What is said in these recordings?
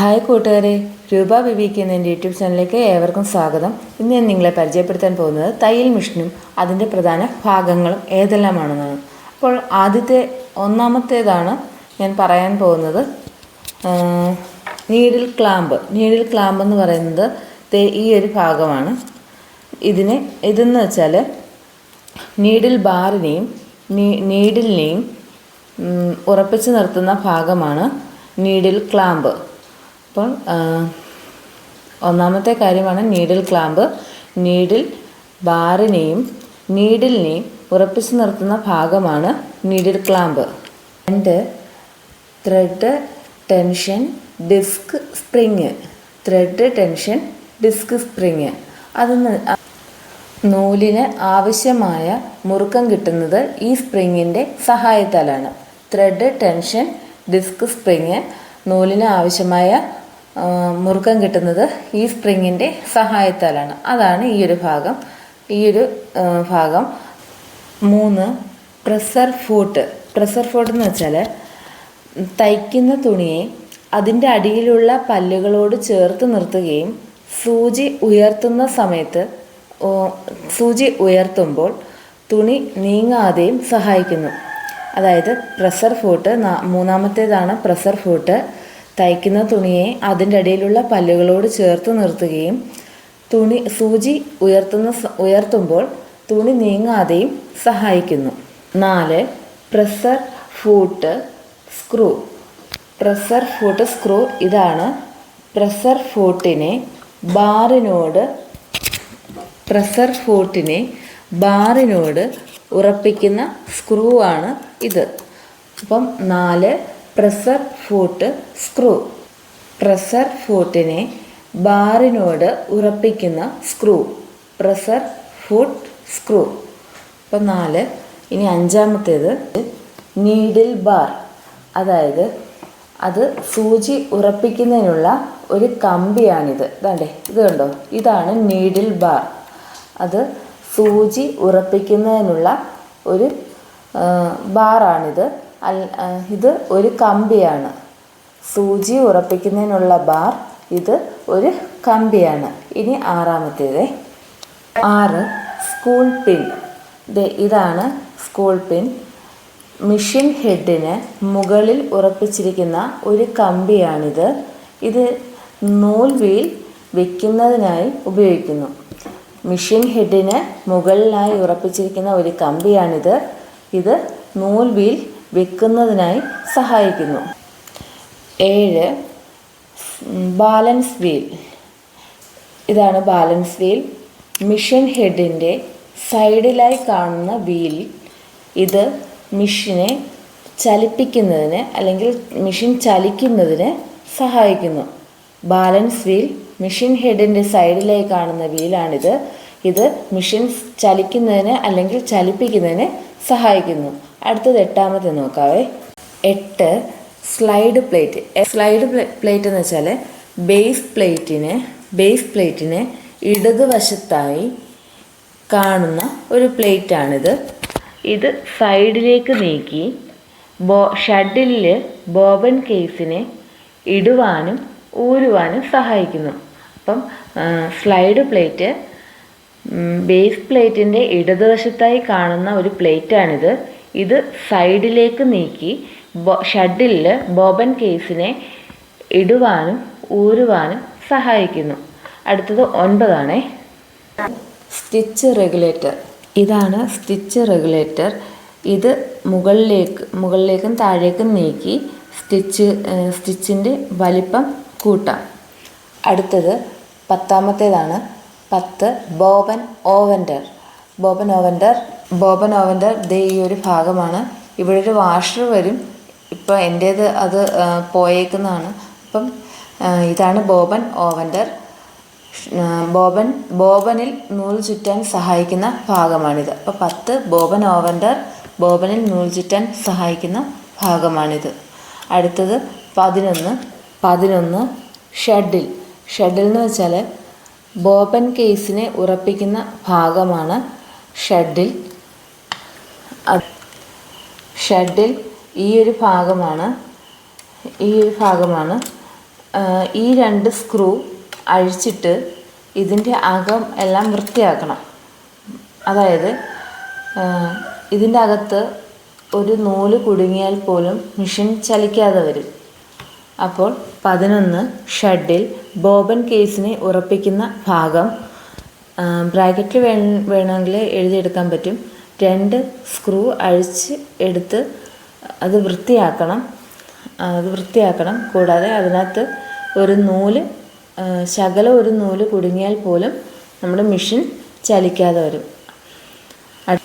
Hi കൂട്ടുകാരെ. രൂപ വിവിക്ക് എന്ന എന്റെ യൂട്യൂബ് ചാനലിലേക്ക് ഏവർക്കും സ്വാഗതം. ഇന്ന് ഞാൻ നിങ്ങളെ പരിചയപ്പെടുത്താൻ പോകുന്നത് തയ്യൽ മിഷനും അതിന്റെ പ്രധാന ഭാഗങ്ങളും ഏതെല്ലാമാണെന്നാണ്. അപ്പോൾ ആദ്യത്തെ ഒന്നാമത്തേതാണ് ഞാൻ പറയാൻ പോകുന്നത് നീഡിൽ ക്ലാമ്പ്. നീഡിൽ ക്ലാമ്പ് എന്ന് പറയുന്നത് ഈ ഒരു ഭാഗമാണ്. ഇതിന് ഇതെന്ന് വെച്ചാൽ നീഡിൽ ബാറിനെയും നീഡിലിനെയും ഉറപ്പിച്ച് നിർത്തുന്ന ഭാഗമാണ് നീഡിൽ ക്ലാമ്പ്. അപ്പോൾ ഒന്നാമത്തെ കാര്യമാണ് നീഡിൽ ക്ലാമ്പ്. നീഡിൽ ബാറിനെയും നീഡിലിനെയും ഉറപ്പിച്ച് നിർത്തുന്ന ഭാഗമാണ് നീഡിൽ ക്ലാമ്പ്. രണ്ട് thread tension disc spring. Thread tension disc spring. അത് നൂലിന് ആവശ്യമായ മുറുക്കം കിട്ടുന്നത് ഈ സ്പ്രിങ്ങിന്റെ സഹായത്താലാണ്. ത്രെഡ് ടെൻഷൻ ഡിസ്ക് സ്പ്രിങ് നൂലിന് ആവശ്യമായ മുറുക്കം കിട്ടുന്നത് ഈ സ്പ്രിങ്ങിന്റെ സഹായത്താലാണ്. അതാണ് ഈ ഒരു ഭാഗം. ഈ ഒരു ഭാഗം മൂന്ന് പ്രസർ ഫോട്ട് പ്രസർ ഫോട്ട് എന്ന് വെച്ചാൽ തയ്ക്കുന്ന തുണിയെ അതിന്റെ അടിയിലുള്ള പല്ലുകളോട് ചേർത്ത് നിർത്തുകയും സൂചി ഉയർത്തുന്ന സമയത്ത് സൂചി ഉയർത്തുമ്പോൾ തുണി നീങ്ങാതെയും സഹായിക്കുന്നു. അതായത് പ്രസർ ഫോട്ട് മൂന്നാമത്തേതാണ് പ്രസർ ഫൂട്ട് തയ്ക്കുന്ന തുണിയെ അതിന്റെ അടിയിലുള്ള പല്ലുകളോട് ചേർത്ത് നിർത്തുകയും തുണി സൂചി ഉയർത്തുന്ന ഉയർത്തുമ്പോൾ തുണി നീങ്ങാതെയും സഹായിക്കുന്നു. നാല് presser foot screw. Presser foot screw ഇതാണ്. പ്രസർ ഫൂട്ടിനെ ബാറിനോട് പ്രസർ ഫൂട്ടിനെ ബാറിനോട് ഉറപ്പിക്കുന്ന സ്ക്രൂ ആണ് ഇത്. അപ്പം നാല് പ്രസർ ഫൂട്ട് സ്ക്രൂ. പ്രസർ ഫൂട്ടിനെ ബാറിനോട് ഉറപ്പിക്കുന്ന സ്ക്രൂ. Presser foot screw. ഇപ്പം നാല് ഇനി അഞ്ചാമത്തേത് നീഡിൽ ബാർ. അതായത് അത് സൂചി ഉറപ്പിക്കുന്നതിനുള്ള ഒരു കമ്പിയാണിത്. ഇതാണ്ടേ ഇത് കണ്ടോ? ഇതാണ് നീഡിൽ ബാർ. അത് സൂചി ഉറപ്പിക്കുന്നതിനുള്ള ഒരു ബാറാണിത്. ഇത് ഒരു കമ്പിയാണ്. സൂചി ഉറപ്പിക്കുന്നതിനുള്ള ബാർ ഇത് ഒരു കമ്പിയാണ്. ഇനി ആറാമത്തേത്. ആറ് സ്കൂൾ പിൻ. ഇതാണ് സ്കൂൾ പിൻ. മെഷീൻ ഹെഡിന് മുകളിൽ ഉറപ്പിച്ചിരിക്കുന്ന ഒരു കമ്പിയാണിത്. ഇത് നൂൽ വീൽ വെക്കുന്നതിനായി ഉപയോഗിക്കുന്നു. മെഷീൻ ഹെഡിന് മുകളിലായി ഉറപ്പിച്ചിരിക്കുന്ന ഒരു കമ്പിയാണിത്. ഇത് നൂൽ വീൽ വെക്കുന്നതിനായി സഹായിക്കുന്നു. ഏഴ് ബാലൻസ് വീൽ ഇതാണ് ബാലൻസ് വീൽ മിഷൻ ഹെഡിന്റെ സൈഡിലായി കാണുന്ന വീൽ ഇത് മിഷനെ ചലിപ്പിക്കുന്നതിന് അല്ലെങ്കിൽ മിഷൻ ചലിക്കുന്നതിന് സഹായിക്കുന്നു. ബാലൻസ് വീൽ മിഷൻ ഹെഡിന്റെ സൈഡിലായി കാണുന്ന വീലാണിത് ഇത് മിഷൻ ചലിക്കുന്നതിന് അല്ലെങ്കിൽ ചലിപ്പിക്കുന്നതിന് സഹായിക്കുന്നു. അടുത്തത് എട്ടാമത്തെ നോക്കാവേ. എട്ട് സ്ലൈഡ് പ്ലേറ്റ് സ്ലൈഡ് പ്ലേറ്റ് എന്ന് വെച്ചാൽ ബേസ് പ്ലേറ്റിനെ ബേസ് പ്ലേറ്റിനെ ഇടതുവശത്തായി കാണുന്ന ഒരു പ്ലേറ്റാണിത് ഇത് സൈഡിലേക്ക് നീക്കി ബോ ഷഡിലിൽ ബോബൻ കേസിനെ ഇടുവാനും ഊരുവാനും സഹായിക്കുന്നു. അപ്പം സ്ലൈഡ് പ്ലേറ്റ് ബേസ് പ്ലേറ്റിന്റെ ഇടതുവശത്തായി കാണുന്ന ഒരു പ്ലേറ്റാണിത് ഇത് സൈഡിലേക്ക് നീക്കി ഷഡിൽ ബോബൻ കേസിനെ ഇടുവാനും ഊരുവാനും സഹായിക്കുന്നു. അടുത്തത് ഒൻപതാണ്. Stitch regulator. ഇതാണ് സ്റ്റിച്ച് റെഗുലേറ്റർ. ഇത് മുകളിലേക്ക് മുകളിലേക്കും താഴേക്കും നീക്കി സ്റ്റിച്ച് സ്റ്റിച്ചിന്റെ വലിപ്പം കൂട്ടാം. അടുത്തത് പത്താമത്തേതാണ്. പത്ത് ബോബൻ ഓവൻഡർ. ബോബൻ ഓവന്റർ ബോബൻ ഓവന്റർ ദേ ഈ ഒരു ഭാഗമാണ്. ഇവിടെ ഒരു വാഷർ വരും. ഇപ്പോൾ എന്റേത് അത് പോയേക്കുന്നതാണ്. അപ്പം ഇതാണ് ബോബൻ ഓവന്റർ ബോബൻ ബോബനിൽ നൂൽ ചുറ്റാൻ സഹായിക്കുന്ന ഭാഗമാണിത്. അപ്പോൾ പത്ത് ബോബൻ ഓവന്റർ ബോബനിൽ നൂൽ ചുറ്റാൻ സഹായിക്കുന്ന ഭാഗമാണിത്. അടുത്തത് പതിനൊന്ന് പതിനൊന്ന് ഷെഡിൽ. ഷഡിൽ എന്ന് വെച്ചാൽ ബോബൻ കേസിനെ ഉറപ്പിക്കുന്ന ഭാഗമാണ് ഷഡിൽ. ഷെഡിൽ ഈ ഒരു ഭാഗമാണ്. ഈ ഒരു ഭാഗമാണ്. ഈ രണ്ട് സ്ക്രൂ അഴിച്ചിട്ട് ഇതിന്റെ അകം എല്ലാം വൃത്തിയാക്കണം. അതായത് ഇതിന്റെ അകത്ത് ഒരു നൂൽ കുടുങ്ങിയാൽ പോലും മെഷീൻ ചലിക്കാതെ വരും. അപ്പോൾ പതിനൊന്ന് ഷഡിൽ ബോബൻ കേസിനെ ഉറപ്പിക്കുന്ന ഭാഗം ബ്രാക്കറ്റിൽ വേ വേണമെങ്കിൽ എഴുതിയെടുക്കാൻ പറ്റും. രണ്ട് സ്ക്രൂ അഴിച്ച് എടുത്ത് അത് വൃത്തിയാക്കണം. അത് വൃത്തിയാക്കണം. കൂടാതെ അതിനകത്ത് ഒരു നൂൽ ശകല ഒരു നൂൽ കുടുങ്ങിയാൽ പോലും നമ്മുടെ മെഷീൻ ചലിക്കാതെ വരും. അട്-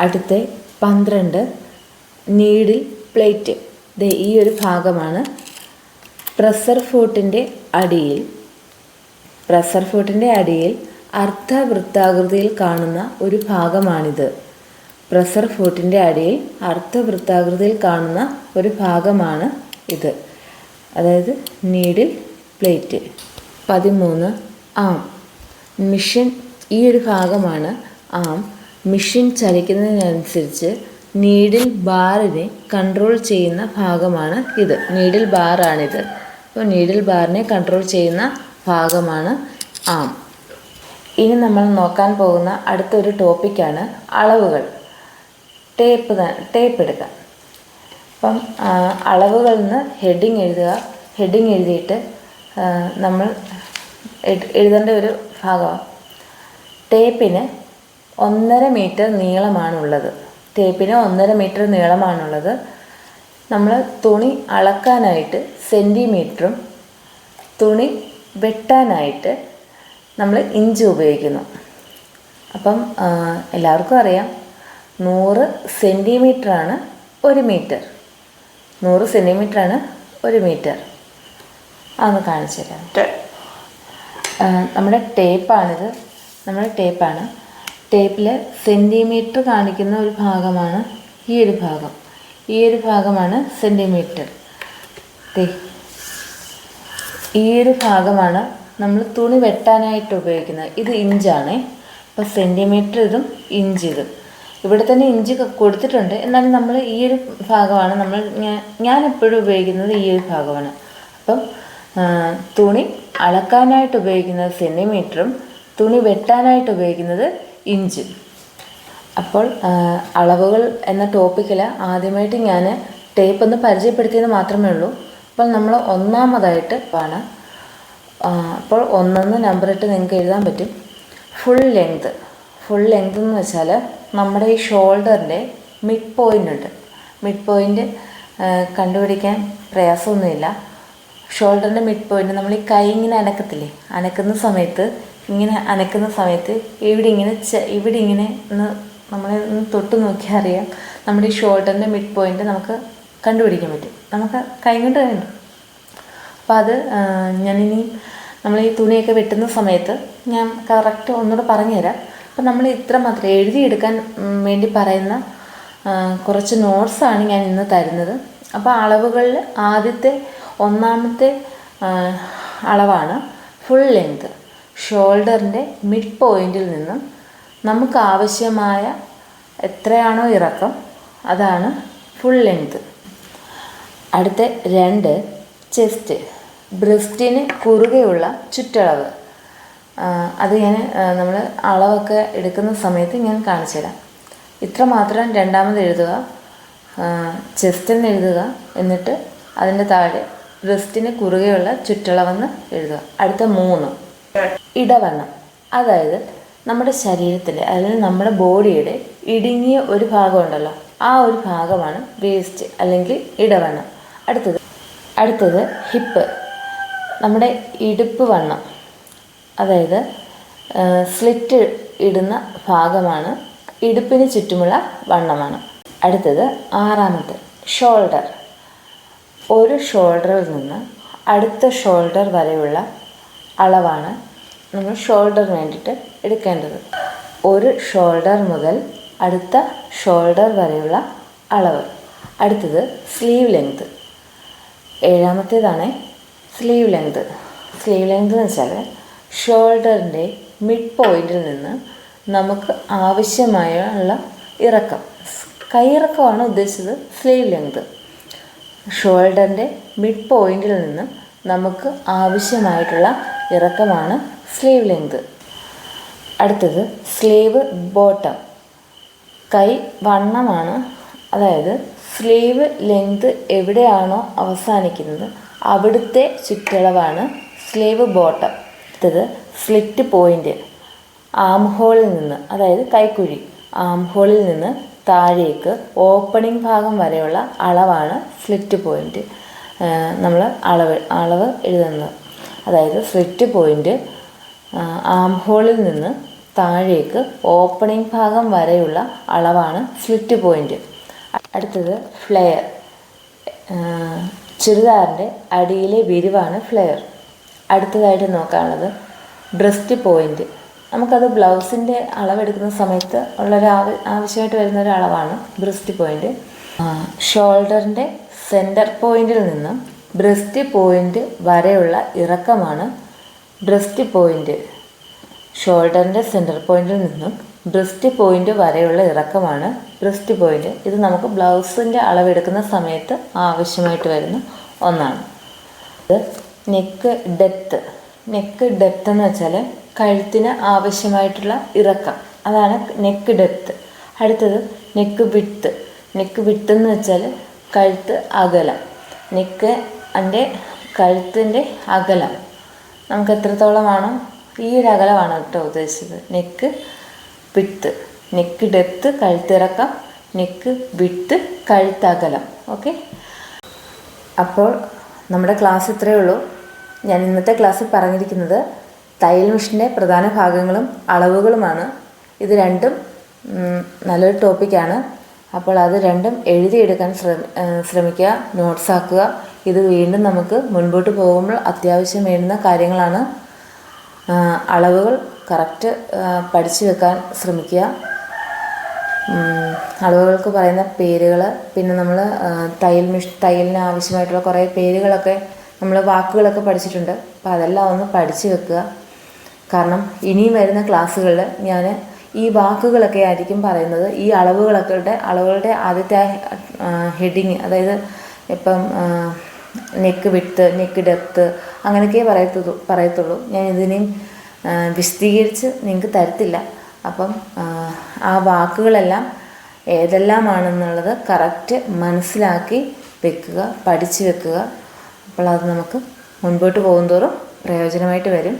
അടുത്ത പന്ത്രണ്ട് നീഡിൽ പ്ലേറ്റ്. ദേ ഈ ഒരു ഭാഗമാണ് പ്രസർ ഫോട്ടിന്റെ അടിയിൽ. പ്രസർ ഫോട്ടിന്റെ അടിയിൽ അർദ്ധവൃത്താകൃതിയിൽ കാണുന്ന ഒരു ഭാഗമാണിത്. പ്രസർ ഫൂട്ടിന്റെ അടിയിൽ അർദ്ധവൃത്താകൃതിയിൽ കാണുന്ന ഒരു ഭാഗമാണ് ഇത്. അതായത് നീഡിൽ പ്ലേറ്റ്. പതിമൂന്ന് ആം. മിഷൻ ഈ ഒരു ഭാഗമാണ് ആം. മിഷൻ ചലിക്കുന്നതിനനുസരിച്ച് നീഡിൽ ബാറിനെ കൺട്രോൾ ചെയ്യുന്ന ഭാഗമാണ് ഇത്. നീഡിൽ ബാറാണിത്. അപ്പോൾ നീഡിൽ ബാറിനെ കൺട്രോൾ ചെയ്യുന്ന ഭാഗമാണ് ആം. ഇനി നമ്മൾ നോക്കാൻ പോകുന്ന അടുത്തൊരു ടോപ്പിക്കാണ് അളവുകൾ. ടേപ്പ് ടേപ്പ് എടുക്കുക. അപ്പം അളവുകളിൽ നിന്ന് ഹെഡിങ് എഴുതുക. ഹെഡിങ് എഴുതിയിട്ട് നമ്മൾ എഴുതേണ്ട ഒരു ഭാഗമാണ് ടേപ്പിന് ഒന്നര മീറ്റർ നീളമാണുള്ളത്. ടേപ്പിന് ഒന്നര മീറ്റർ നീളമാണുള്ളത്. നമ്മൾ തുണി അളക്കാനായിട്ട് സെന്റിമീറ്ററും തുണി വെട്ടാനായിട്ട് നമ്മൾ ഇഞ്ച് ഉപയോഗിക്കുന്നു. അപ്പം എല്ലാവർക്കും അറിയാം നൂറ് സെന്റിമീറ്ററാണ് ഒരു മീറ്റർ. നൂറ് സെന്റിമീറ്ററാണ് ഒരു മീറ്റർ. അതൊന്ന് കാണിച്ചു തരാം. നമ്മുടെ ടേപ്പാണിത്. നമ്മുടെ ടേപ്പാണ്. ടേപ്പിൽ സെന്റിമീറ്റർ കാണിക്കുന്ന ഒരു ഭാഗമാണ് ഈ ഒരു ഭാഗം. ഈ ഒരു ഭാഗമാണ് സെന്റിമീറ്റർ ഈ ഒരു ഭാഗമാണ് നമ്മൾ തുണി വെട്ടാനായിട്ട് ഉപയോഗിക്കുന്നത്. ഇത് ഇഞ്ചാണേ. അപ്പോൾ സെന്റിമീറ്റർ ഇതും ഇഞ്ച് ഇതും. ഇവിടെ തന്നെ ഇഞ്ച് കൊടുത്തിട്ടുണ്ട്. എന്നാലും നമ്മൾ ഈ ഒരു ഭാഗമാണ് നമ്മൾ ഞാൻ എപ്പോഴും ഉപയോഗിക്കുന്നത് ഈ ഒരു ഭാഗമാണ്. അപ്പം തുണി അളക്കാനായിട്ട് ഉപയോഗിക്കുന്നത് സെന്റിമീറ്ററും തുണി വെട്ടാനായിട്ട് ഉപയോഗിക്കുന്നത് ഇഞ്ച്. അപ്പോൾ അളവുകൾ എന്ന ടോപ്പിക്കിൽ ആദ്യമായിട്ട് ഞാൻ ടേപ്പ് ഒന്ന് പരിചയപ്പെടുത്തിയെന്ന് മാത്രമേ ഉള്ളൂ. അപ്പോൾ നമ്മൾ ഒന്നാമതായിട്ട് ആ, അപ്പോൾ ഒന്നെന്ന് നമ്പറിട്ട് നിങ്ങൾക്ക് എഴുതാൻ പറ്റും. ഫുൾ ലെങ്ത് ഫുൾ ലെങ്ത് എന്ന് വെച്ചാൽ നമ്മുടെ ഈ ഷോൾഡറിന്റെ മിഡ് പോയിന്റ് ഉണ്ട്. മിഡ് പോയിന്റ് കണ്ടുപിടിക്കാൻ പ്രയാസമൊന്നുമില്ല. ഷോൾഡറിന്റെ മിഡ് പോയിന്റ് നമ്മൾ ഈ കൈ ഇങ്ങനെ അനക്കത്തില്ലേ? അനക്കുന്ന സമയത്ത് ഇങ്ങനെ അനക്കുന്ന സമയത്ത് ഇവിടെ ഇങ്ങനെ ഇവിടെ ഇങ്ങനെ ഒന്ന് നമ്മളെ ഒന്ന് തൊട്ട് നോക്കിയാൽ അറിയാം. നമ്മുടെ ഈ ഷോൾഡറിന്റെ മിഡ് പോയിന്റ് നമുക്ക് കണ്ടുപിടിക്കാൻ പറ്റും. നമുക്ക് കൈ കണ്ടു അപ്പോൾ അത് ഞാനിനി നമ്മൾ ഈ തുണിയൊക്കെ വെട്ടുന്ന സമയത്ത് ഞാൻ കറക്റ്റ് ഒന്നുകൂടെ പറഞ്ഞുതരാം. അപ്പം നമ്മൾ ഇത്ര മാത്രം എഴുതിയെടുക്കാൻ വേണ്ടി പറയുന്ന കുറച്ച് നോട്ട്സാണ് ഞാൻ ഇന്ന് തരുന്നത്. അപ്പോൾ അളവുകളിൽ ആദ്യത്തെ ഒന്നാമത്തെ അളവാണ് ഫുൾ ലെങ്ത് ഷോൾഡറിന്റെ മിഡ് പോയിന്റിൽ നിന്നും നമുക്ക് ആവശ്യമായ എത്രയാണോ ഇറക്കം അതാണ് ഫുൾ ലെങ്ത് അടുത്ത രണ്ട് ചെസ്റ്റ് ബ്രസ്റ്റിന് കുറുകെയുള്ള ചുറ്റളവ്. അത് ഞാൻ നമ്മൾ അളവൊക്കെ എടുക്കുന്ന സമയത്ത് ഞാൻ കാണിച്ചു തരാം. ഇത്ര മാത്രം രണ്ടാമത് എഴുതുക. ചെസ്റ്റ് എന്ന് എഴുതുക. എന്നിട്ട് അതിന്റെ താഴെ ബ്രസ്റ്റിന് കുറുകെയുള്ള ചുറ്റളവെന്ന് എഴുതുക. അടുത്ത മൂന്ന്. ഇടവണ്ണം. അതായത് നമ്മുടെ ശരീരത്തിലെ അല്ലെങ്കിൽ നമ്മുടെ ബോഡിയുടെ ഇടുങ്ങിയ ഒരു ഭാഗമുണ്ടല്ലോ ആ ഒരു ഭാഗമാണ് വേസ്റ്റ് അല്ലെങ്കിൽ ഇടവണ്ണം. അടുത്തത് അടുത്തത് ഹിപ്പ്. നമ്മുടെ ഇടുപ്പ് വണ്ണം. അതായത് സ്ലിറ്റ് ഇടുന്ന ഭാഗമാണ് ഇടുപ്പിന് ചുറ്റുമുള്ള വണ്ണമാണ്. അടുത്തത് ആറാമത്തെ ഷോൾഡർ ഒരു ഷോൾഡറിൽ നിന്ന് അടുത്ത ഷോൾഡർ വരെയുള്ള അളവാണ് നമ്മൾ ഷോൾഡറിന് വേണ്ടിയിട്ട് എടുക്കേണ്ടത്. ഒരു ഷോൾഡർ മുതൽ അടുത്ത ഷോൾഡർ വരെയുള്ള അളവ്. അടുത്തത് സ്ലീവ് ലെങ്ത് ഏഴാമത്തേതാണ് സ്ലീവ് ലെങ്ത് സ്ലീവ് ലെങ്ത് എന്ന് വെച്ചാൽ ഷോൾഡറിന്റെ മിഡ് പോയിന്റിൽ നിന്ന് നമുക്ക് ആവശ്യമായുള്ള ഇറക്കം. കൈയിറക്കമാണ് ഉദ്ദേശിച്ചത് സ്ലീവ് ലെങ്ത് ഷോൾഡറിന്റെ മിഡ് പോയിന്റിൽ നിന്ന് നമുക്ക് ആവശ്യമായിട്ടുള്ള ഇറക്കമാണ് സ്ലീവ് ലെങ്ത് അടുത്തത് സ്ലീവ് ബോട്ടം കൈ വണ്ണമാണ്. അതായത് സ്ലീവ് ലെങ്ത് എവിടെയാണോ അവസാനിക്കുന്നത് അവിടുത്തെ ചുറ്റളവാണ് സ്ലീവ് ബോട്ടം. അടുത്തത് സ്ലിറ്റ് പോയിന്റ് ആം ഹോളിൽ നിന്ന് അതായത് കൈക്കുഴി. ആം ഹോളിൽ നിന്ന് താഴേക്ക് ഓപ്പണിംഗ് ഭാഗം വരെയുള്ള അളവാണ് സ്ലിറ്റ് പോയിന്റ് നമ്മൾ അളവ് അളവ് എഴുതുന്നത്. അതായത് സ്ലിറ്റ് പോയിന്റ് ആം ഹോളിൽ നിന്ന് താഴേക്ക് ഓപ്പണിംഗ് ഭാഗം വരെയുള്ള അളവാണ് സ്ലിറ്റ് പോയിന്റ് അടുത്തത് ഫ്ലെയർ. ചുരിദാറിന്റെ അടിയിലെ വിരിവാണ് ഫ്ലെയർ. അടുത്തതായിട്ട് നോക്കാനുള്ളത് ബ്രസ്റ്റ് പോയിന്റ് നമുക്കത് ബ്ലൗസിന്റെ അളവെടുക്കുന്ന സമയത്ത് ഉള്ളൊരു ആവ ആവശ്യമായിട്ട് വരുന്ന ഒരു അളവാണ് ബ്രസ്റ്റ് പോയിന്റ് ഷോൾഡറിന്റെ സെന്റർ പോയിന്റിൽ നിന്നും ബ്രസ്റ്റ് പോയിന്റ് വരെയുള്ള ഇറക്കമാണ് ബ്രസ്റ്റ് പോയിന്റ് ഷോൾഡറിന്റെ സെന്റർ പോയിന്റിൽ നിന്നും ബ്രസ്റ്റ് പോയിന്റ് വരെയുള്ള ഇറക്കമാണ് ബ്രസ്റ്റ് പോയിന്റ് ഇത് നമുക്ക് ബ്ലൗസിന്റെ അളവെടുക്കുന്ന സമയത്ത് ആവശ്യമായിട്ട് വരുന്ന ഒന്നാണ്. ഇത് നെക്ക് ഡെപ്ത്ത് നെക്ക് ഡെപ്ത്ത് എന്ന് വെച്ചാൽ കഴുത്തിന് ആവശ്യമായിട്ടുള്ള ഇറക്കം. അതാണ് നെക്ക് ഡെപ്ത്ത് അടുത്തത് നെക്ക് വിട്ട് നെക്ക് വിട്ട് എന്ന് വെച്ചാൽ കഴുത്ത് അകലം. നെക്ക് അതിന്റെ കഴുത്തിന്റെ അകലം. നമുക്ക് എത്രത്തോളമാണോ? ഈ ഒരു അകലമാണ് കേട്ടോ ഉദ്ദേശിച്ചത്. Neck width neck depth കഴുത്തിറക്കം neck വിട്ട് കഴുത്തകലം ഓക്കെ അപ്പോൾ നമ്മുടെ ക്ലാസ് ഇത്രയേ ഉള്ളൂ. ഞാൻ ഇന്നത്തെ ക്ലാസ്സിൽ പറഞ്ഞിരിക്കുന്നത് തയ്യൽ മെഷീന്റെ പ്രധാന ഭാഗങ്ങളും അളവുകളുമാണ്. ഇത് രണ്ടും നല്ലൊരു ടോപ്പിക്കാണ് അപ്പോൾ അത് രണ്ടും എഴുതിയെടുക്കാൻ ശ്രമി ശ്രമിക്കുക നോട്ട്സ് ആക്കുക. ഇത് വീണ്ടും നമുക്ക് മുൻപോട്ട് പോകുമ്പോൾ അത്യാവശ്യം വേണ്ടുന്ന കാര്യങ്ങളാണ് അളവുകൾ കറക്റ്റ് പഠിച്ചു വെക്കാൻ ശ്രമിക്കുക. അളവുകൾക്ക് പറയുന്ന പേരുകൾ പിന്നെ നമ്മൾ തയ്യൽ മിഷ് തയ്യലിന് ആവശ്യമായിട്ടുള്ള കുറേ പേരുകളൊക്കെ നമ്മൾ വാക്കുകളൊക്കെ പഠിച്ചിട്ടുണ്ട്. അപ്പോൾ അതെല്ലാം ഒന്ന് പഠിച്ചു വെക്കുക. കാരണം ഇനിയും വരുന്ന ക്ലാസ്സുകളിൽ ഞാൻ ഈ വാക്കുകളൊക്കെ ആയിരിക്കും പറയുന്നത്. ഈ അളവുകളൊക്കെ അളവുകളുടെ ആദ്യത്തെ ഹെഡിങ് അതായത് ഇപ്പം നെക്ക് വിട്ട് നെക്ക് ഡെപ്ത്ത് അങ്ങനെയൊക്കെ പറയത്തുള്ളൂ പറയത്തുള്ളൂ. ഞാൻ ഇതിനെയും വിശദീകരിച്ച് നിങ്ങൾക്ക് തരത്തില്ല. അപ്പം ആ, വാക്കുകളെല്ലാം ഏതെല്ലാമാണെന്നുള്ളത് കറക്റ്റ് മനസ്സിലാക്കി വെക്കുക പഠിച്ചു വെക്കുക. അപ്പോൾ അത് നമുക്ക് മുൻപോട്ട് പോകുന്തോറും പ്രയോജനമായിട്ട് വരും.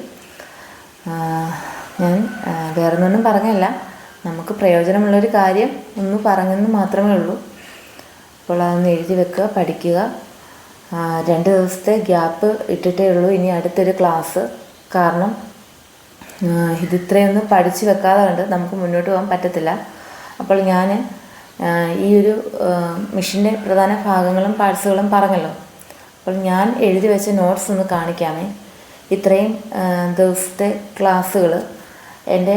ഞാൻ വേറെ ഒന്നും പറഞ്ഞല്ല. നമുക്ക് പ്രയോജനമുള്ളൊരു കാര്യം ഒന്ന് പറഞ്ഞെന്ന് മാത്രമേ ഉള്ളൂ. അപ്പോൾ അതൊന്ന് എഴുതി വെക്കുക പഠിക്കുക. രണ്ട് ദിവസത്തെ ഗ്യാപ്പ് ഇട്ടിട്ടേ ഉള്ളൂ. ഇനി അടുത്തൊരു ക്ലാസ്. കാരണം ആ, പഠിച്ചു വെക്കാതെ കണ്ട് നമുക്ക് മുന്നോട്ട് പോകാൻ പറ്റത്തില്ല. അപ്പോൾ ഞാൻ ഈ ഒരു മെഷീന്റെ പ്രധാന ഭാഗങ്ങളും പാർട്സുകളും പറഞ്ഞല്ലോ. അപ്പോൾ ഞാൻ എഴുതി വെച്ച നോട്ട്സ് ഒന്ന് കാണിക്കാമേ. ഇത്രയും ദിവസത്തെ ക്ലാസ്സുകൾ എന്റെ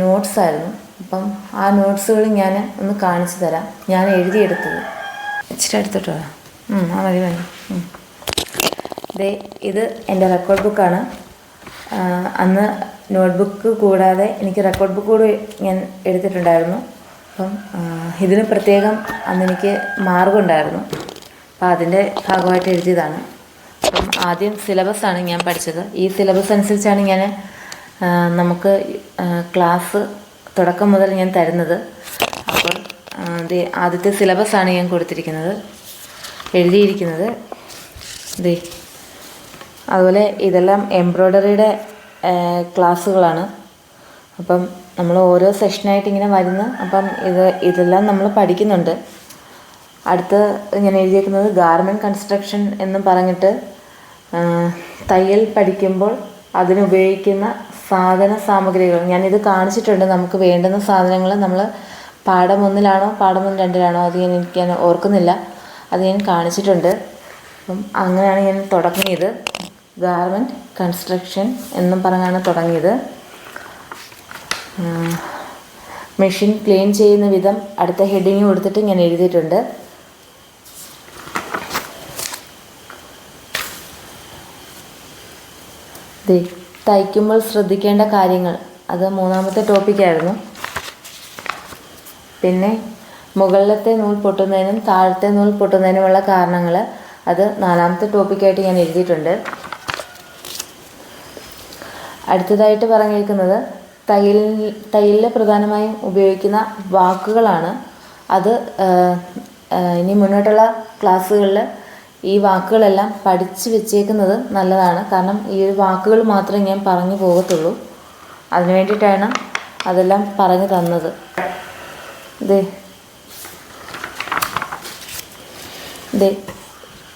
നോട്ട്സ് ആയിരുന്നു അപ്പം ആ നോട്ട്സുകൾ ഞാൻ ഒന്ന് കാണിച്ചു തരാം. ഞാൻ എഴുതിയെടുത്തത്. ഇച്ചിരി എടുത്തിട്ടോ ആ മതി മതി. ദേ ഇത് എന്റെ റെക്കോർഡ് ബുക്കാണ്. അന്ന് നോട്ട്ബുക്ക് കൂടാതെ എനിക്ക് റെക്കോർഡ് ബുക്ക് കൂടി ഞാൻ എടുത്തിട്ടുണ്ടായിരുന്നു. അപ്പം ഇതിന് പ്രത്യേകം അന്ന് എനിക്ക് മാർഗം ഉണ്ടായിരുന്നു അപ്പം അതിന്റെ ഭാഗമായിട്ട് എഴുതിയതാണ്. അപ്പം ആദ്യം സിലബസാണ് ഞാൻ പഠിച്ചത്. ഈ സിലബസ് അനുസരിച്ചാണ് ഞാൻ നമുക്ക് ക്ലാസ് തുടക്കം മുതൽ ഞാൻ തരുന്നത്. അപ്പോൾ ആദ്യത്തെ സിലബസാണ് ഞാൻ കൊടുത്തിരിക്കുന്നത്. എഴുതിയിരിക്കുന്നത്. ദേ അതുപോലെ ഇതെല്ലാം എംബ്രോയ്ഡറിയുടെ ക്ലാസ്സുകളാണ്. അപ്പം നമ്മൾ ഓരോ സെഷനായിട്ട് ഇങ്ങനെ വരുന്നു. അപ്പം ഇത് ഇതെല്ലാം നമ്മൾ പഠിക്കുന്നുണ്ട്. അടുത്ത് ഞാൻ എഴുതിയേക്കുന്നത് ഗാർമെന്റ് കൺസ്ട്രക്ഷൻ എന്ന് പറഞ്ഞിട്ട് തയ്യൽ പഠിക്കുമ്പോൾ അതിനുപയോഗിക്കുന്ന സാധന സാമഗ്രികൾ. ഞാനിത് കാണിച്ചിട്ടുണ്ട്. നമുക്ക് വേണ്ടുന്ന സാധനങ്ങൾ നമ്മൾ പാഠം ഒന്നിലാണോ പാഠം ഒന്ന് രണ്ടിലാണോ അത് ഞാൻ എനിക്ക് ഞാൻ ഓർക്കുന്നില്ല. അത് ഞാൻ കാണിച്ചിട്ടുണ്ട്. അപ്പം അങ്ങനെയാണ് ഞാൻ തുടങ്ങിയത്. ഗാർമെന്റ് കൺസ്ട്രക്ഷൻ എന്നും പറഞ്ഞാണ് തുടങ്ങിയത്. മെഷീൻ ക്ലീൻ ചെയ്യുന്ന വിധം അടുത്ത ഹെഡിങ് കൊടുത്തിട്ട് ഞാൻ എഴുതിയിട്ടുണ്ട്. തയ്ക്കുമ്പോൾ ശ്രദ്ധിക്കേണ്ട കാര്യങ്ങൾ. അത് മൂന്നാമത്തെ ടോപ്പിക്കായിരുന്നു പിന്നെ മുകളിലത്തെ നൂൽ പൊട്ടുന്നതിനും താഴത്തെ നൂൽ പൊട്ടുന്നതിനുമുള്ള കാരണങ്ങൾ അത് നാലാമത്തെ ടോപ്പിക്കായിട്ട് ഞാൻ എഴുതിയിട്ടുണ്ട്. അടുത്തതായിട്ട് പറഞ്ഞിരിക്കുന്നത് തയ്യൽ തയ്യലിൽ പ്രധാനമായും ഉപയോഗിക്കുന്ന വാക്കുകളാണ്. അത് ഇനി മുന്നോട്ടുള്ള ക്ലാസ്സുകളിൽ ഈ വാക്കുകളെല്ലാം പഠിച്ച് വെച്ചേക്കുന്നത് നല്ലതാണ്. കാരണം ഈ വാക്കുകൾ മാത്രമേ ഞാൻ പറഞ്ഞു പോകത്തുള്ളൂ. അതിനു വേണ്ടിയിട്ടാണ് അതെല്ലാം പറഞ്ഞു തന്നത്. ദേ. ദേ.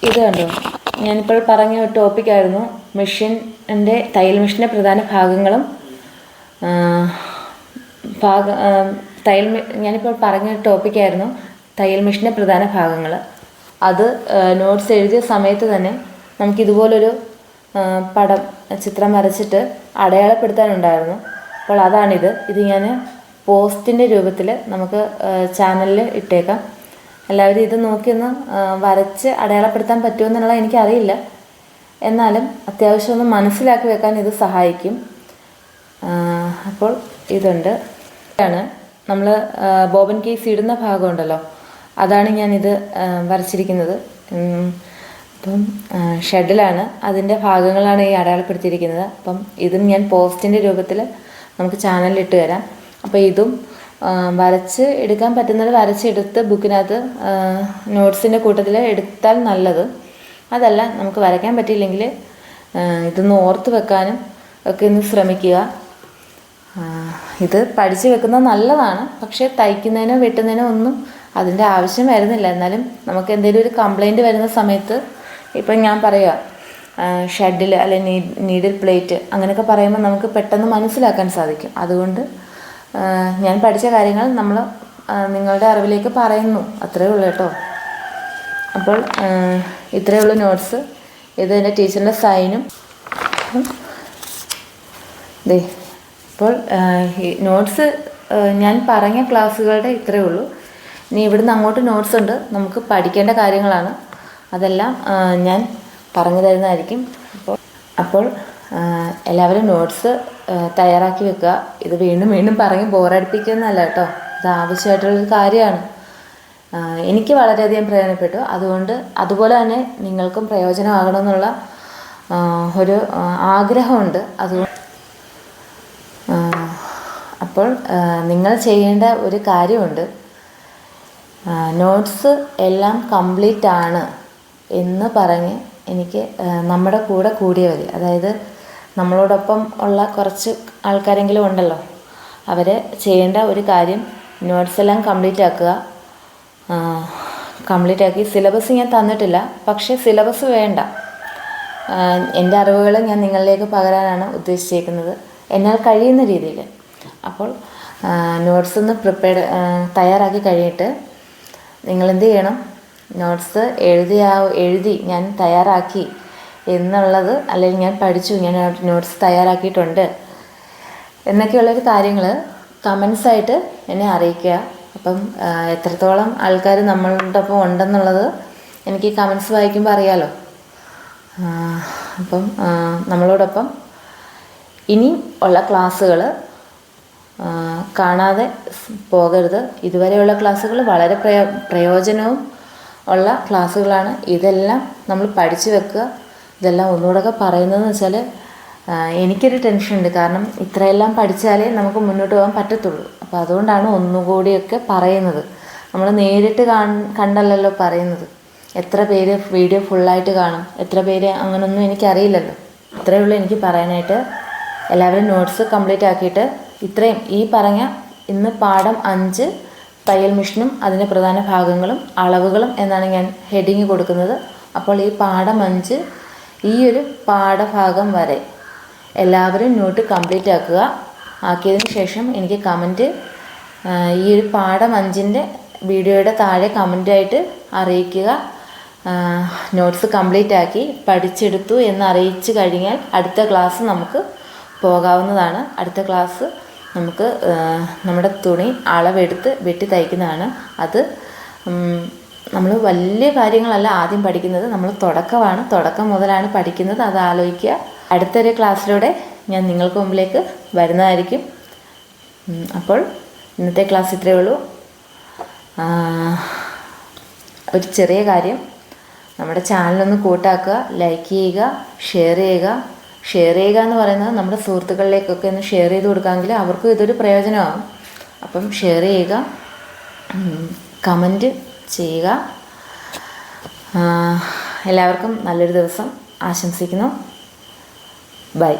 ഇത് കണ്ടോ? ഞാനിപ്പോൾ പറഞ്ഞ ഒരു ടോപ്പിക്കായിരുന്നു മെഷീന്റെ തയ്യൽ മെഷീന്റെ പ്രധാന ഭാഗങ്ങളും ഭാഗ തയ്യൽ ഞാനിപ്പോൾ പറഞ്ഞ ടോപ്പിക്കായിരുന്നു തയ്യൽ മെഷീന്റെ പ്രധാന ഭാഗങ്ങൾ അത് നോട്ട്സ് എഴുതിയ സമയത്ത് തന്നെ നമുക്കിതുപോലൊരു ഇതുപോലൊരു പടം ചിത്രം വരച്ചിട്ട് അടയാളപ്പെടുത്താനുണ്ടായിരുന്നു. അപ്പോൾ അതാണിത്. ഇത് ഞാൻ പോസ്റ്റിന്റെ രൂപത്തിൽ നമുക്ക് ചാനലിൽ ഇട്ടേക്കാം. എല്ലാവരും ഇത് നോക്കിയൊന്ന് വരച്ച് അടയാളപ്പെടുത്താൻ പറ്റുമെന്നുള്ള എനിക്കറിയില്ല. എന്നാലും അത്യാവശ്യം ഒന്ന് മനസ്സിലാക്കി വെക്കാൻ ഇത് സഹായിക്കും. അപ്പോൾ ഇതുണ്ട്. ആണ് നമ്മൾ ബോബൻ കേസ് ഇടുന്ന ഭാഗമുണ്ടല്ലോ. അതാണ് ഞാനിത് വരച്ചിരിക്കുന്നത്. അപ്പം ഷെഡിലാണ്. അതിന്റെ ഭാഗങ്ങളാണ് ഈ അടയാളപ്പെടുത്തിയിരിക്കുന്നത്. അപ്പം ഇതും ഞാൻ പോസ്റ്റിന്റെ രൂപത്തിൽ നമുക്ക് ചാനലിൽ ഇട്ട് തരാം. അപ്പോൾ ഇതും വരച്ച് എടുക്കാൻ പറ്റുന്നത് വരച്ചെടുത്ത് ബുക്കിനകത്ത് നോട്ട്സിന്റെ കൂട്ടത്തിൽ എടുത്താൽ നല്ലത്. അതല്ല നമുക്ക് വരയ്ക്കാൻ പറ്റിയില്ലെങ്കിൽ ഇതൊന്ന് ഓർത്ത് വെക്കാനും ഒക്കെ ഒന്ന് ശ്രമിക്കുക. ഇത് പഠിച്ചു വെക്കുന്നത് നല്ലതാണ് പക്ഷേ തയ്ക്കുന്നതിനോ വെട്ടുന്നതിനോ ഒന്നും അതിന്റെ ആവശ്യം വരുന്നില്ല. എന്നാലും നമുക്ക് എന്തെങ്കിലും ഒരു കംപ്ലൈന്റ് വരുന്ന സമയത്ത് ഇപ്പം ഞാൻ പറയുക ഷെഡിൽ അല്ലെങ്കിൽ നീഡിൽ പ്ലേറ്റ് അങ്ങനെയൊക്കെ പറയുമ്പോൾ നമുക്ക് പെട്ടെന്ന് മനസ്സിലാക്കാൻ സാധിക്കും. അതുകൊണ്ട് ഞാൻ പഠിച്ച കാര്യങ്ങൾ നമ്മൾ നിങ്ങളുടെ അറിവിലേക്ക് പറയുന്നു. അത്രയേ ഉള്ളൂ കേട്ടോ. അപ്പോൾ ഇത്രയേ ഉള്ളൂ നോട്ട്സ് ഇത് എന്റെ ടീച്ചറിന്റെ സൈനും. ദേ അപ്പോൾ നോട്ട്സ് ഞാൻ പറഞ്ഞ ക്ലാസ്സുകളുടെ ഇത്രയേ ഉള്ളൂ. ഇനി ഇവിടുന്ന് അങ്ങോട്ട് നോട്ട്സ് ഉണ്ട്. നമുക്ക് പഠിക്കേണ്ട കാര്യങ്ങളാണ്. അതെല്ലാം ഞാൻ പറഞ്ഞു തരുന്നതായിരിക്കും. അപ്പോൾ അപ്പോൾ എല്ലാവരും നോട്ട്സ് തയ്യാറാക്കി വെക്കുക. ഇത് വീണ്ടും വീണ്ടും പറഞ്ഞ് ബോറടിപ്പിക്കുന്നതല്ല കേട്ടോ. ഇത് ആവശ്യമായിട്ടുള്ളൊരു കാര്യമാണ്. എനിക്ക് വളരെയധികം പ്രയോജനപ്പെട്ടു. അതുകൊണ്ട് അതുപോലെ തന്നെ നിങ്ങൾക്കും പ്രയോജനമാകണമെന്നുള്ള ഒരു ആഗ്രഹമുണ്ട്. അതുകൊണ്ട് അപ്പോൾ നിങ്ങൾ ചെയ്യേണ്ട ഒരു കാര്യമുണ്ട്. നോട്ട്സ് എല്ലാം കംപ്ലീറ്റ് ആണ് എന്ന് പറഞ്ഞ് എനിക്ക് നമ്മുടെ കൂടെ കൂടിയ മതി അതായത് നമ്മളോടൊപ്പം ഉള്ള കുറച്ച് ആൾക്കാരെങ്കിലും ഉണ്ടല്ലോ. അവരെ ചെയ്യേണ്ട ഒരു കാര്യം നോട്ട്സ് എല്ലാം കംപ്ലീറ്റ് ആക്കുക. കംപ്ലീറ്റ് ആക്കി. സിലബസ് ഞാൻ തന്നിട്ടില്ല. പക്ഷേ സിലബസ് വേണ്ട. എന്റെ അറിവുകൾ ഞാൻ നിങ്ങളിലേക്ക് പകരാനാണ് ഉദ്ദേശിച്ചേക്കുന്നത്. എന്നാൽ കഴിയുന്ന രീതിയിൽ. അപ്പോൾ നോട്ട്സ് ഒന്ന് പ്രിപ്പയർ തയ്യാറാക്കി കഴിഞ്ഞിട്ട് നിങ്ങൾ എന്ത് ചെയ്യണം? നോട്ട്സ് എഴുതിയാ എഴുതി ഞാൻ തയ്യാറാക്കി എന്നുള്ളത് അല്ലെങ്കിൽ ഞാൻ പഠിച്ചു ഞാൻ നോട്ട്സ് തയ്യാറാക്കിയിട്ടുണ്ട്. എന്നൊക്കെയുള്ളൊരു കാര്യങ്ങൾ കമൻസായിട്ട് എന്നെ അറിയിക്കുക. അപ്പം എത്രത്തോളം ആൾക്കാർ നമ്മളുടെ ഒപ്പം ഉണ്ടെന്നുള്ളത് എനിക്ക് കമൻസ് വായിക്കുമ്പോൾ അറിയാലോ. അപ്പം നമ്മളോടൊപ്പം ഇനി ഉള്ള ക്ലാസ്സുകൾ കാണാതെ പോകരുത്. ഇതുവരെയുള്ള ക്ലാസ്സുകൾ വളരെ പ്രയോ പ്രയോജനവും ഉള്ള ക്ലാസ്സുകളാണ്. ഇതെല്ലാം നമ്മൾ പഠിച്ചു വെക്കുക. ഇതെല്ലാം ഒന്നുകൂടെ പറയുന്നതെന്ന് വെച്ചാൽ എനിക്കൊരു ടെൻഷനുണ്ട്. കാരണം ഇത്രയെല്ലാം പഠിച്ചാലേ നമുക്ക് മുന്നോട്ട് പോകാൻ പറ്റത്തുള്ളൂ. അപ്പോൾ അതുകൊണ്ടാണ് ഒന്നുകൂടിയൊക്കെ പറയുന്നത്. നമ്മൾ നേരിട്ട് കാൺ കണ്ടല്ലല്ലോ പറയുന്നത്. എത്ര പേര് വീഡിയോ ഫുള്ളായിട്ട് കാണും. എത്ര പേര് അങ്ങനൊന്നും എനിക്കറിയില്ലല്ലോ. ഇത്രയേ ഉള്ളൂ എനിക്ക് പറയാനായിട്ട്. എല്ലാവരും നോട്ട്സ് കംപ്ലീറ്റ് ആക്കിയിട്ട് ഇത്രയും ഈ പറഞ്ഞ ഇന്ന് പാഠം അഞ്ച് തയ്യൽ മിഷനും അതിന്റെ പ്രധാന ഭാഗങ്ങളും അളവുകളും എന്നാണ് ഞാൻ ഹെഡിങ് കൊടുക്കുന്നത്. അപ്പോൾ ഈ പാഠം അഞ്ച് ഈ ഒരു പാഠഭാഗം വരെ എല്ലാവരും നോട്ട് കംപ്ലീറ്റ് ആക്കുക. ആക്കിയതിന് ശേഷം എനിക്ക് കമന്റ് ഈ ഒരു പാഠം അഞ്ചിന്റെ വീഡിയോയുടെ താഴെ കമന്റായിട്ട് അറിയിക്കുക. നോട്ട്സ് കംപ്ലീറ്റ് ആക്കി പഠിച്ചെടുത്തു എന്ന് അറിയിച്ചു കഴിഞ്ഞാൽ അടുത്ത ക്ലാസ് നമുക്ക് പോകാവുന്നതാണ്. അടുത്ത ക്ലാസ് നമുക്ക് നമ്മുടെ തുണി അളവെടുത്ത് വെട്ടി തയ്ക്കുന്നതാണ്. അത് നമ്മൾ വലിയ കാര്യങ്ങളല്ല ആദ്യം പഠിക്കുന്നത്. നമ്മൾ തുടക്കമാണ്. തുടക്കം മുതലാണ് പഠിക്കുന്നത്. അത് ആലോചിക്കുക. അടുത്തൊരു ക്ലാസ്സിലൂടെ ഞാൻ നിങ്ങൾക്ക് മുമ്പിലേക്ക് വരുന്നതായിരിക്കും. അപ്പോൾ ഇന്നത്തെ ക്ലാസ് ഇത്രയേ ഉള്ളൂ. ഒരു ചെറിയ കാര്യം. നമ്മുടെ ചാനലൊന്ന് കൂട്ടാക്കുക ലൈക്ക് ചെയ്യുക ഷെയർ ചെയ്യുക. ഷെയർ ചെയ്യുക എന്ന് പറയുന്നത് നമ്മുടെ സുഹൃത്തുക്കളിലേക്കൊക്കെ ഒന്ന് ഷെയർ ചെയ്ത് കൊടുക്കാമെങ്കിൽ അവർക്കും ഇതൊരു പ്രയോജനമാകും. അപ്പം ഷെയർ ചെയ്യുക കമന്റ് ചെയ്യുക. എല്ലാവർക്കും നല്ലൊരു ദിവസം ആശംസിക്കുന്നു. ബൈ